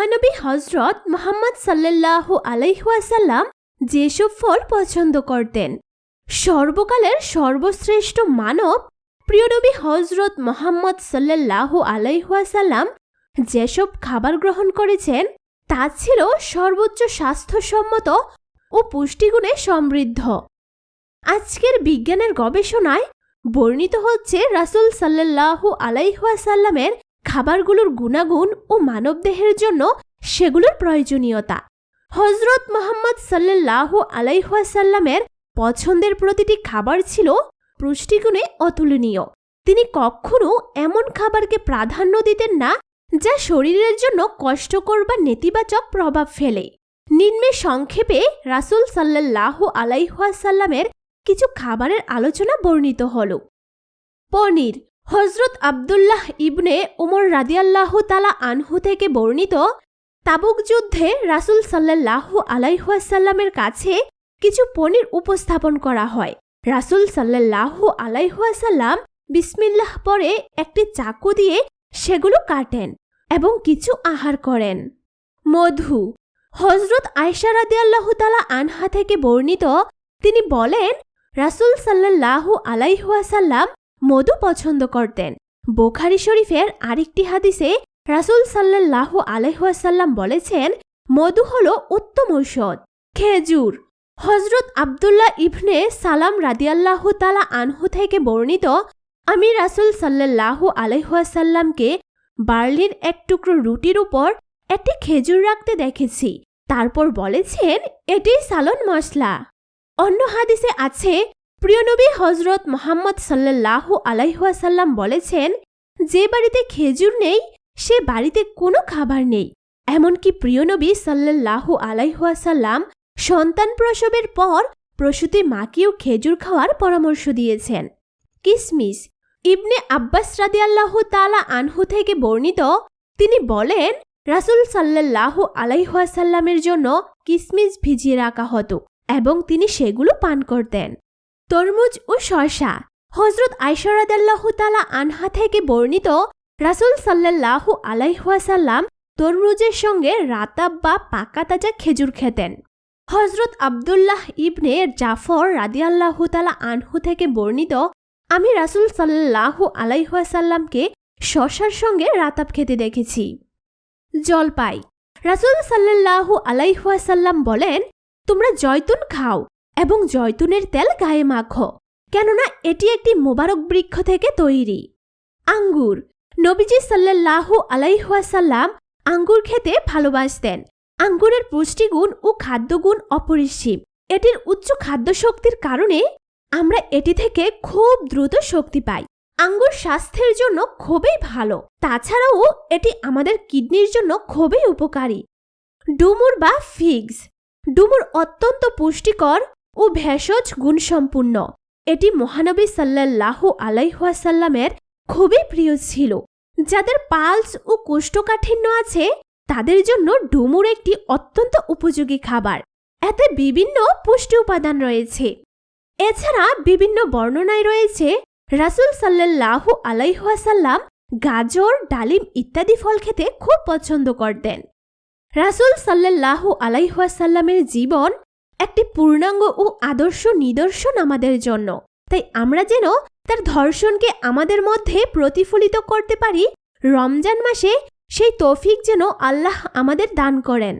মহানবী হজরত মোহাম্মদ সাল্লাহ আলাইহাসাল্লাম যেসব ফল পছন্দ করতেন, সর্বকালের সর্বশ্রেষ্ঠ মানব প্রিয়নবী হজরত মোহাম্মদ সাল্লাহ আলাইহাসাল্লাম যেসব খাবার গ্রহণ করেছেন, তা ছিল সর্বোচ্চ স্বাস্থ্যসম্মত ও পুষ্টিগুণে সমৃদ্ধ। আজকের বিজ্ঞানের গবেষণায় বর্ণিত হচ্ছে রাসুল সাল্লাল্লাহু আলাইহাসাল্লামের খাবারগুলোর গুণাগুণ ও মানবদেহের জন্য সেগুলোর প্রয়োজনীয়তা। হজরত মোহাম্মদ সাল্লাল্লাহু আলাইহাসাল্লামের পছন্দের প্রতিটি খাবার ছিল পুষ্টিগুণে অতুলনীয়। তিনি কখনো এমন খাবারকে প্রাধান্য দিতেন না যা শরীরের জন্য কষ্টকর বা নেতিবাচক প্রভাব ফেলে। নিম্নে সংক্ষেপে রাসুল সাল্লাহ আলাইহাসাল্লামের কিছু খাবারের আলোচনা বর্ণিত হল। পনির হজরত আবদুল্লাহ ইবনে উমর রাদিয়াল্লাহু তালা আনহু থেকে বর্ণিত, তাবুক যুদ্ধে রাসুল সাল্লাহ আলাইহাসাল্লামের কাছে কিছু পনির উপস্থাপন করা হয়। রাসুল সাল্লাহ আলাইহাসাল্লাম বিসমিল্লাহ পরে একটি চাকু দিয়ে সেগুলো কাটেন এবং কিছু আহার করেন। মধু। হজরত আয়সা রাদিয়াল্লাহ তালা আনহা থেকে বর্ণিত, তিনি বলেন, রাসুল সাল্লাহ আলাইহাসাল্লাম মধু পছন্দ করতেন। বোখারি শরীফের আরেকটি হাদিসে রাসুল সাল্লাহ আলাইহাসাল্লাম বলেছেন, মধু হল উত্তম ঔষধ। খেজুর। হজরত আবদুল্লাহ ইবনে সালাম রাদিয়াল্লাহু তালা আনহু থেকে বর্ণিত, আমি রাসুল সাল্লাহ আলাইহাসাল্লামকে বার্লির এক টুকরো রুটির উপর একটি খেজুর রাখতে দেখেছি। তারপর বলেছেন, এটি সালন মশলা। অন্য হাদিসে আছে প্রিয়নবী হজরত মোহাম্মদ সাল্লাহ আলাইহাসাল্লাম বলেছেন, যে বাড়িতে খেজুর নেই, সে বাড়িতে কোনো খাবার নেই। এমনকি প্রিয়নবী সাল্লাহ আলাইহাসাল্লাম সন্তান প্রসবের পর প্রসূতি মাকেও খেজুর খাওয়ার পরামর্শ দিয়েছেন। কিসমিস, ইবনে আব্বাস রাদিয়াল্লাহু তালা আনহু থেকে বর্ণিত, তিনি বলেন, রাসুল সাল্লাহ আলাইহাসাল্লামের জন্য কিসমিস ভিজিয়ে রাখা হতো এবং তিনি সেগুলো পান করতেন। তরমুজ ও শশা হজরত আইসরাদাল্লাহ তালা আনহা থেকে বর্ণিত রাসুল সাল্লাহ আলাইহাসাল্লাম তরমুজের সঙ্গে রাতাব বা পাকা তাজা খেজুর খেতেন। হজরত আবদুল্লাহ ইবনে জাফর রাদিয়াল্লাহ তালা আনহু থেকে বর্ণিত, আমি রাসুল সাল্লাহ আলাইহাসাল্লামকে শশার সঙ্গে রাতাব খেতে দেখেছি। জলপাই। রাসুল সাল্লাহ আলাইহাসাল্লাম বলেন, তোমরা জয়তুন খাও এবং জয়তুনের তেল গায়ে মাখো, কেননা এটি একটি মোবারক বৃক্ষ থেকে তৈরি। আঙ্গুর, নবীজি সাল্লাহ আলাইহাসাল্লাম আঙ্গুর খেতে ভালোবাসতেন। আঙ্গুরের পুষ্টিগুণ ও খাদ্যগুণ অপরিসীম। এটির উচ্চ খাদ্য শক্তির কারণে আমরা এটি থেকে খুব দ্রুত শক্তি পাই। আঙ্গুর স্বাস্থ্যের জন্য খুবই ভালো। তাছাড়াও এটি আমাদের কিডনির জন্য খুবই উপকারী। ডুমুর বা ফিগস, ডুমুর অত্যন্ত পুষ্টিকর ও ভেষজ গুণসম্পূর্ণ। এটি মহানবী সাল্লাহ আলাইহাসাল্লামের খুবই প্রিয় ছিল। যাদের পালস ও কোষ্ঠকাঠিন্য আছে, তাদের জন্য ডুমুর একটি অত্যন্ত উপযোগী খাবার। এতে বিভিন্ন পুষ্টি উপাদান রয়েছে। এছাড়া বিভিন্ন বর্ণনায় রয়েছে, রাসুল সাল্লাহ আলাইহাসাল্লাম গাজর, ডালিম ইত্যাদি ফল খেতে খুব পছন্দ করতেন। রাসুল সাল্লাহ আলাইহাসাল্লামের জীবন একটি পূর্ণাঙ্গ ও আদর্শ নিদর্শন আমাদের জন্য। তাই আমরা যেন তার ধর্ষণকে আমাদের মধ্যে প্রতিফলিত করতে পারি, রমজান মাসে সেই তৌফিক যেন আল্লাহ আমাদের দান করেন।